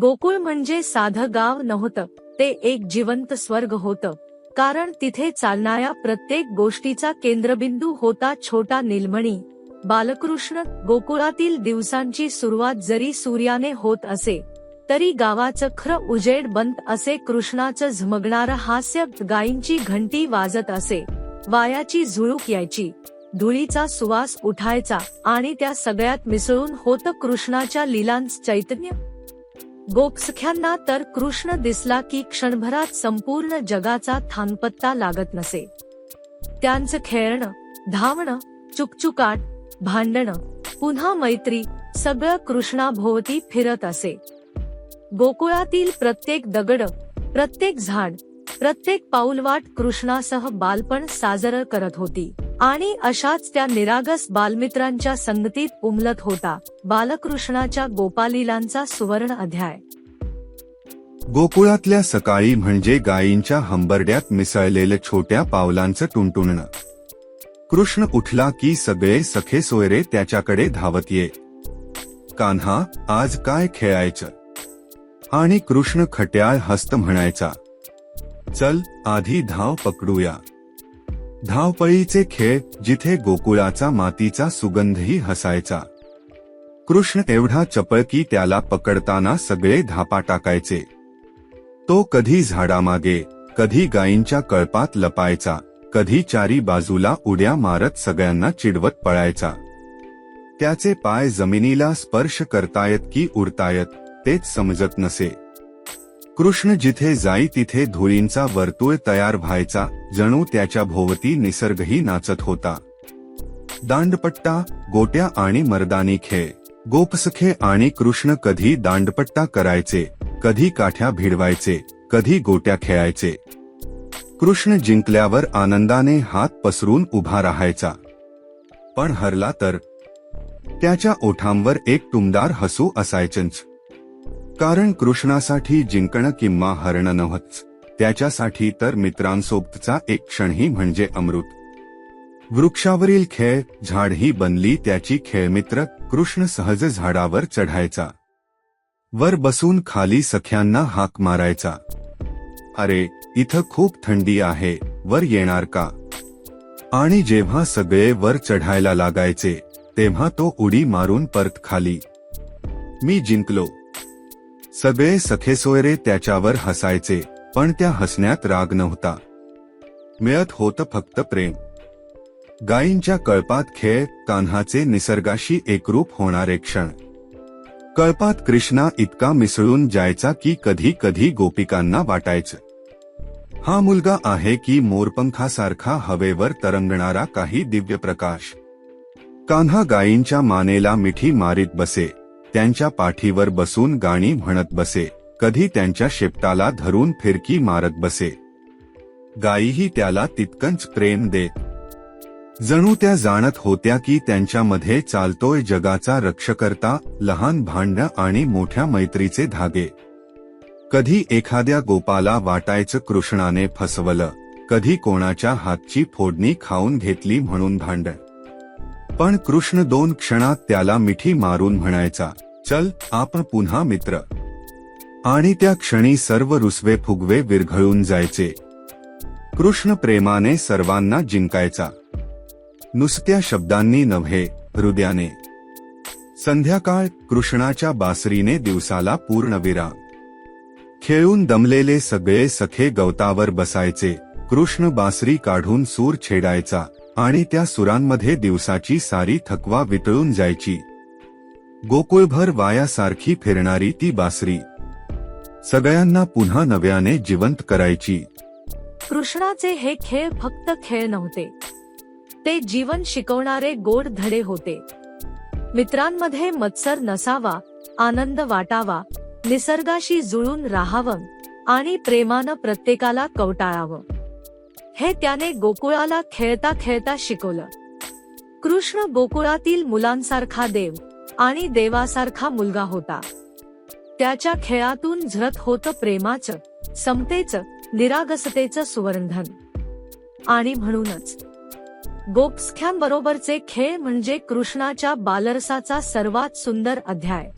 गोकुळ म्हणजे साधं गाव नव्हतं ते एक जिवंत स्वर्ग होतं. कारण तिथे चालणाऱ्या प्रत्येक गोष्टीचा केंद्रबिंदू होता छोटा निलमणी. बालकृष्ण गोकुळातील दिवसांची सुरुवात जरी सूर्याने होत असे तरी गावाचं खरं उजेड बंत असे कृष्णाचं झमगणारं हास्य गायींची घंटी वाजत असे. वायाची झुळूक यायची. धुळीचा सुवास उठायचा आणि त्या सगळ्यात मिसळून होतं कृष्णाच्या लिलांच चैतन्य. गोपसख्यांना तर कृष्ण दिसला की क्षणभरात संपूर्ण जगाचा थानपत्ता लागत नसे. त्यांचं खेळणं धावणं चुकचुकाट भांडणं पुन्हा मैत्री सगळं कृष्णाभोवती फिरत असे. गोकुळातील प्रत्येक दगड प्रत्येक झाड प्रत्येक पाऊलवाट कृष्णासह बालपण साजरं करत होती. आणि अशाच त्या निरागस बालमित्रांच्या संगतीत उमलत होता बालकृष्णाच्या गोपालीलांचा सुवर्ण अध्याय. गोकुळातल्या सकाळी म्हणजे गायींच्या हंबरड्यात मिसळलेलं छोट्या पावलांचं टुणटुणणं. कृष्ण उठला की सगळे सखे सोयरे त्याच्याकडे धावत ये. कान्हा आज काय खेळायचं? आणि कृष्ण खट्याळ हस्त म्हणायचा. चल आधी धाव पकडूया. धावपळीचे खेळ जिथे गोकुळाचा मातीचा सुगंधही हसायचा. कृष्ण एवढा चपळ की त्याला पकडताना सगळे धापा टाकायचे. तो कधी झाडामागे कधी गायींच्या कळपात लपायचा कधी चारी बाजूला उड्या मारत सगळ्यांना चिडवत पळायचा. त्याचे पाय जमिनीला स्पर्श करतायत की उडतायत तेच समजत नसे. कृष्ण जिथे जाई तिथे धुळींचा वर्तुळ तयार व्हायचा जणू त्याच्या भोवती निसर्गही नाचत होता. दांडपट्टा गोट्या आणि मर्दानी खेळ. गोपसखे आणि कृष्ण कधी दांडपट्टा करायचे कधी काठ्या भिडवायचे कधी गोट्या खेळायचे. कृष्ण जिंकल्यावर आनंदाने हात पसरून उभा राहायचा. पण हरला तर? त्याच्या ओठांवर एक टुमदार हसू असायचंच. कारण कृष्णासाठी जिंकणं किंवा हरणं नव्हतंच त्याच्यासाठी तर मित्रांसोबतचा एक क्षणही म्हणजे अमृत. वृक्षावरील खेळ झाड ही बनली त्याची खेळमित्र कृष्ण सहज झाडावर चढायचा. वर बसून खाली सख्यांना हाक मारायचा. अरे इथं खूप थंडी आहे वर येणार का? आणि जेव्हा सगळे वर चढायला लागायचे तेव्हा तो उडी मारून परत खाली. मी जिंकलो. सगळे सखेसोयरे त्याच्यावर हसायचे पण त्या हसण्यात राग नव्हता. मिळत होतं फक्त प्रेम. गायींच्या कळपात खेळ कान्हाचे निसर्गाशी एकरूप होणारे क्षण. कळपात कृष्णा इतका मिसळून जायचा की कधी कधी गोपिकांना वाटायचं. हा मुलगा आहे की मोरपंखासारखा हवेवर तरंगणारा काही दिव्य प्रकाश. कान्हा गायींच्या मानेला मिठी मारीत बसे. त्यांच्या पाठीवर बसून गाणी म्हणत बसे. कधी त्यांच्या शेपटाला धरून फिरकी मारत बसे. गायीही त्याला तितकंच प्रेम देत. जणू त्या जाणत होत्या की त्यांच्यामध्ये चालतोय जगाचा रक्षकर्ता लहान भांड आणि मोठ्या मैत्रीचे धागे. कधी एखाद्या गोपाला वाटायचं कृष्णाने फसवलं. कधी कोणाच्या हातची फोडणी खाऊन घेतली म्हणून भांड. पण कृष्ण दोन क्षणात त्याला मिठी मारून म्हणायचा चल आपण पुन्हा मित्र. आणि त्या क्षणी सर्व रुसवे फुगवे विरघळून जायचे. कृष्ण प्रेमाने सर्वांना जिंकायचा. नुसत्या शब्दांनी नव्हे हृदयाने. संध्याकाळ कृष्णाच्या बासरीने दिवसाला पूर्णविराम खेळून दमलेले सगळे सखे गवतावर बसायचे कृष्ण बासरी काढून सूर छेडायचा. आणि त्या सुरांमध्ये दिवसाची सारी थकवा वितळून जायची. गोकुळभर वायासारखी फिरणारी ती बासरी. सगळ्यांना पुन्हा नव्याने जिवंत करायची. कृष्णाचे हे खेळ फक्त खेळ नव्हते. ते जीवन शिकवणारे गोड धडे होते. मित्रांमध्ये मत्सर नसावा आनंद वाटावा निसर्गाशी जुळून राहावं आणि प्रेमानं प्रत्येकाला कवटाळावं. हे त्याने गोकुळाला खेळता खेळता शिकवलं. कृष्ण गोकुळातील मुलांसारखा देव आणि देवासारखा मुलगा होता. त्याच्या खेळातून झरत होतं प्रेमाचं समतेचं निरागसतेचं सुवर्णधन आणि म्हणूनच गोपस्ख्यांबरोबरचे खेळ म्हणजे कृष्णाच्या बालरसाचा सर्वात सुंदर अध्याय.